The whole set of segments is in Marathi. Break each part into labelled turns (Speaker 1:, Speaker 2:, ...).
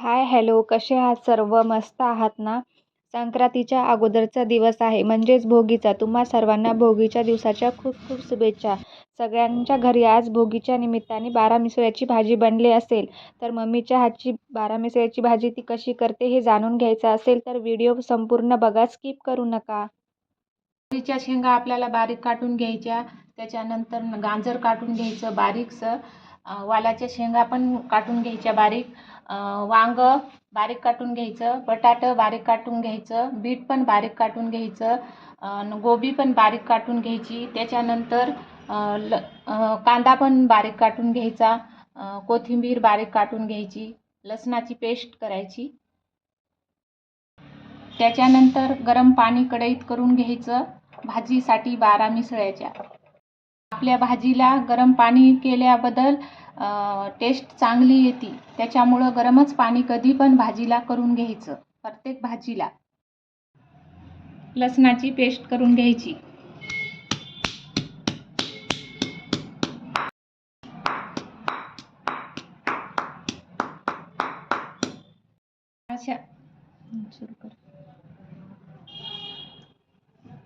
Speaker 1: Hi hello. कसे आहात सर्व? मस्त आहात ना? संक्रांतीच्या अगोदरचा दिवस आहे म्हणजेच भोगीचा. तुम्हा सर्वांना भोगीच्या दिवसाच्या खूप खूप शुभेच्छा. सगळ्यांच्या घरी आज भोगीच्या निमित्ताने बारा मिसळ्याची भाजी बनली असेल तर मम्मीच्या हातची बारा मिसळ्याची भाजी ती कशी करते हे जाणून घ्यायचं असेल तर व्हिडिओ संपूर्ण बघा स्किप करू नका.
Speaker 2: तुरीच्या शेंगा आपल्याला बारीक काटून घ्यायच्या त्याच्यानंतर गाजर काटून घ्यायचं बारीकसं. वालाच्या शेंगा पण काटून घ्यायच्या बारीक. वांग बारीक काटून घ्यायचं बटाटं बारीक काटून घ्यायचं बीट पण बारीक काटून घ्यायचं गोबी पण बारीक काटून घ्यायची. त्याच्यानंतर ल कांदा पण बारीक काटून घ्यायचा कोथिंबीर बारीक काटून घ्यायची लसणाची पेस्ट करायची. त्याच्यानंतर गरम पाणी कढईत करून घ्यायचं भाजीसाठी बारा मिसळ्याच्या. आपल्या भाजीला गरम पाणी केल्याबद्दल टेस्ट चांगली येते. त्याच्यामुळं गरमच पाणी कधी पण भाजीला करून घ्यायचं. प्रत्येक भाजीला. लसणाची पेस्ट करून घ्यायची. अशा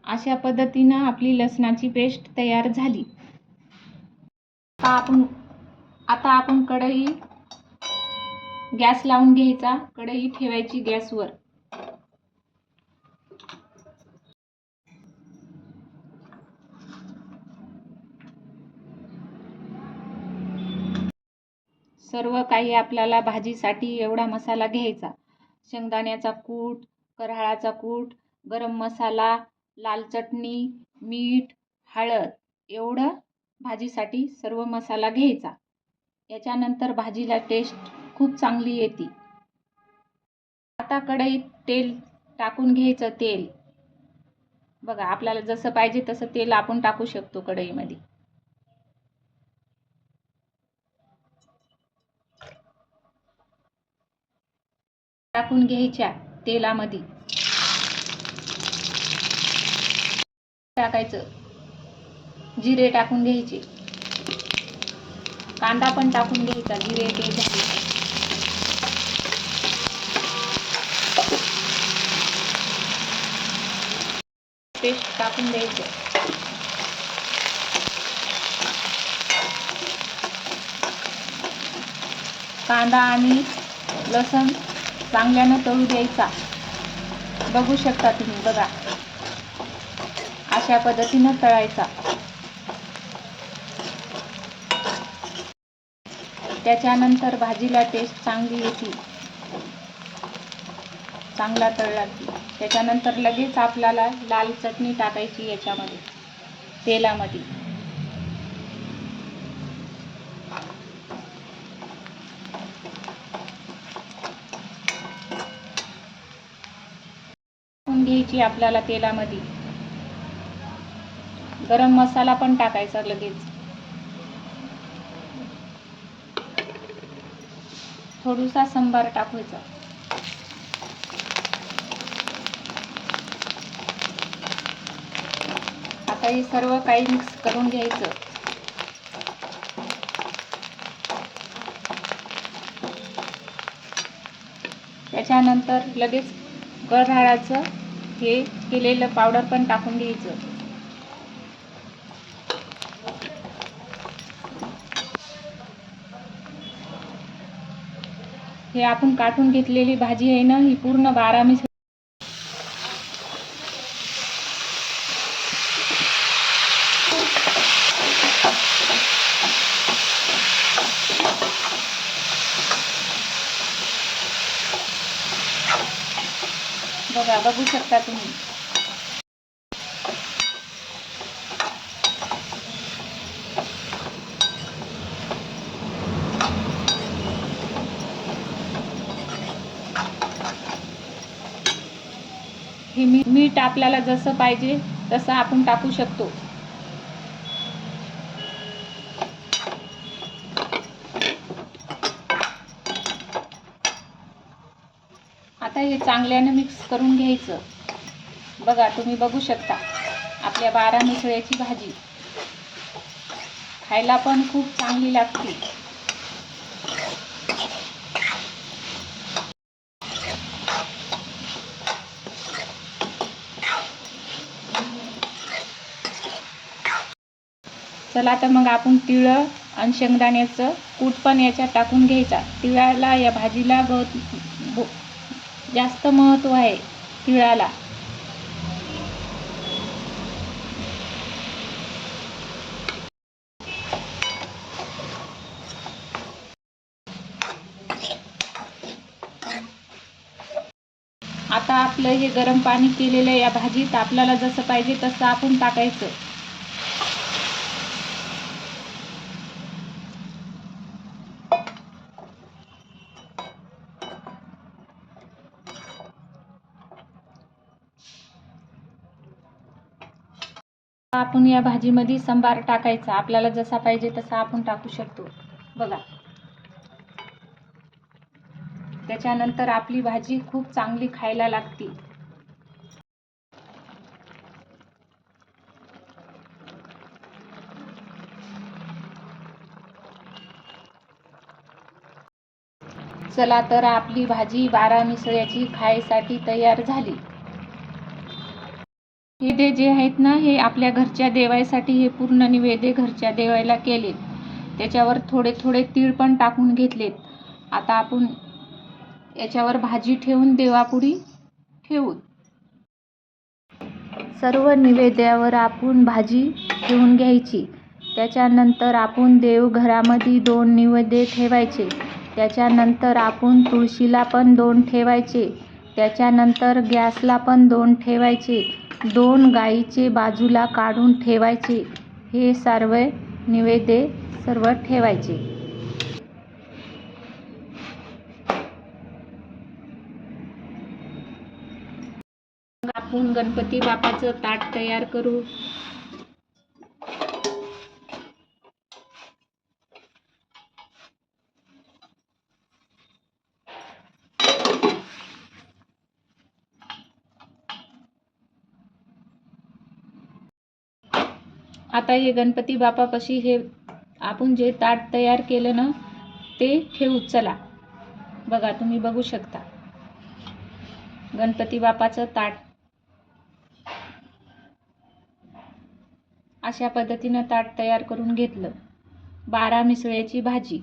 Speaker 2: अशा पद्धतीनं आपली लसणाची पेस्ट तयार झाली. आता आपण आता आपण कढई गॅस लावून घ्यायचा. कढई ठेवायची गॅसवर सर्व काही आपल्याला भाजीसाठी एवढा मसाला घ्यायचा. शेंगदाण्याचा कूट करहाळाचा कूट गरम मसाला लाल चटणी मीठ हळद एवढं भाजीसाठी सर्व मसाला घ्यायचा. याच्यानंतर भाजीला टेस्ट खूप चांगली येते. आता कढईत तेल टाकून घ्यायचं तेल. बघा आपल्याला जसं पाहिजे तसं तेल आपण टाकू शकतो कढईमध्ये. टाकून घ्यायच्या तेलामध्ये. टाकायचं. जिरे टाकून घ्यायचे. कांदा पण टाकून घ्यायचा जिरे ते झाले पेस्ट टाकून द्यायचं. कांदा आणि लसण चांगल्यानं तळू द्यायचा. बघू शकता तुम्ही बघा. अशा पद्धतीनं तळायचा. त्याच्यानंतर भाजीला टेस्ट चांगली येते. चांगला तळला की. त्याच्यानंतर लगेच आपल्याला लाल चटणी टाकायची याच्यामध्ये तेलामध्ये. घ्यायची आपल्याला तेलामध्ये. गरम मसाला पण टाकायचा लगेच. थोडासा संबार टाकायचा. आता हे सर्व काही मिक्स करून घ्यायचं. त्याच्यानंतर लगेच गरहाळाचं हे केलेलं पावडर पण टाकून घ्यायचं. हे आपण काटून घेतलेली भाजी आहे ना ही पूर्ण बारा मिस बघा बघू शकता तुम्ही. हे मी मीठ आपल्याला जसं पाहिजे तसं आपण टाकू शकतो. आता हे चांगल्यानं मिक्स करून घ्यायचं. बघा तुम्ही बघू शकता आपल्या बारा मिसळ्याची भाजी. खायला पण खूप चांगली लागते. चला तर मग आपण तिळं आणि शेंगदाण्याचं कूट पण याच्यात टाकून घ्यायचा. तिळाला या भाजीला बहुत जास्त महत्त्व आहे तिळाला. आता आपलं हे गरम पाणी केलेलं या भाजीत. आपल्याला जसं पाहिजे तसं आपण टाकायचं. आपण या भाजीमध्ये सांबार टाकायचा. आपल्याला जसा पाहिजे तसा आपण टाकू शकतो. बघा. त्याच्यानंतर आपली भाजी खूप चांगली खायला लागते. चला तर आपली भाजी बारा मिसळ्याची खायसाठी तयार झाली. हे जे आहेत ना हे आपल्या घरच्या देवायसाठी हे पूर्ण निवेदे घरच्या देवायला केलेत. त्याच्यावर थोडे थोडे तीळ पण टाकून घेतलेत. आता आपण याच्यावर भाजी ठेवून देवापुढी ठेवू. सर्व निवेद्यावर आपण भाजी ठेवून घ्यायची. त्याच्यानंतर आपण देवघरामध्ये दोन निवेदे ठेवायचे. त्याच्यानंतर आपण तुळशीला पण दोन ठेवायचे. त्याच्यानंतर गॅसला पण दोन ठेवायचे. दोन गाईचे बाजूला काढून ठेवायचे. हे सर्व निवेद्य सर्व ठेवायचे. आपण गणपती बापाचं ताट तयार करू. आता हे गणपती बापापाशी हे आपण जे ताट तयार केलं ना ते ठेवू चला. बघा तुम्ही बघू शकता. गणपती बापाचं ताट. अशा पद्धतीनं ताट तयार करून घेतलं. बारा मिसळ्याची भाजी.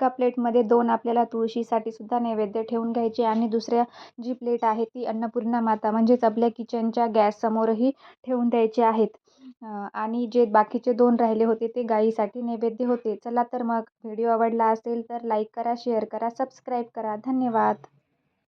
Speaker 1: एका प्लेटमध्ये दोन आपल्याला तुळशीसाठी सुद्धा नैवेद्य ठेवून घ्यायचे आणि दुसऱ्या जी प्लेट आहे ती अन्नपूर्णा माता म्हणजेच आपल्या किचनच्या गॅससमोरही ठेवून द्यायचे आहेत. आणि जे बाकीचे दोन राहिले होते ते गाईसाठी नैवेद्य होते. चला तर मग व्हिडिओ आवडला असेल तर लाईक करा शेअर करा सबस्क्राईब करा. धन्यवाद.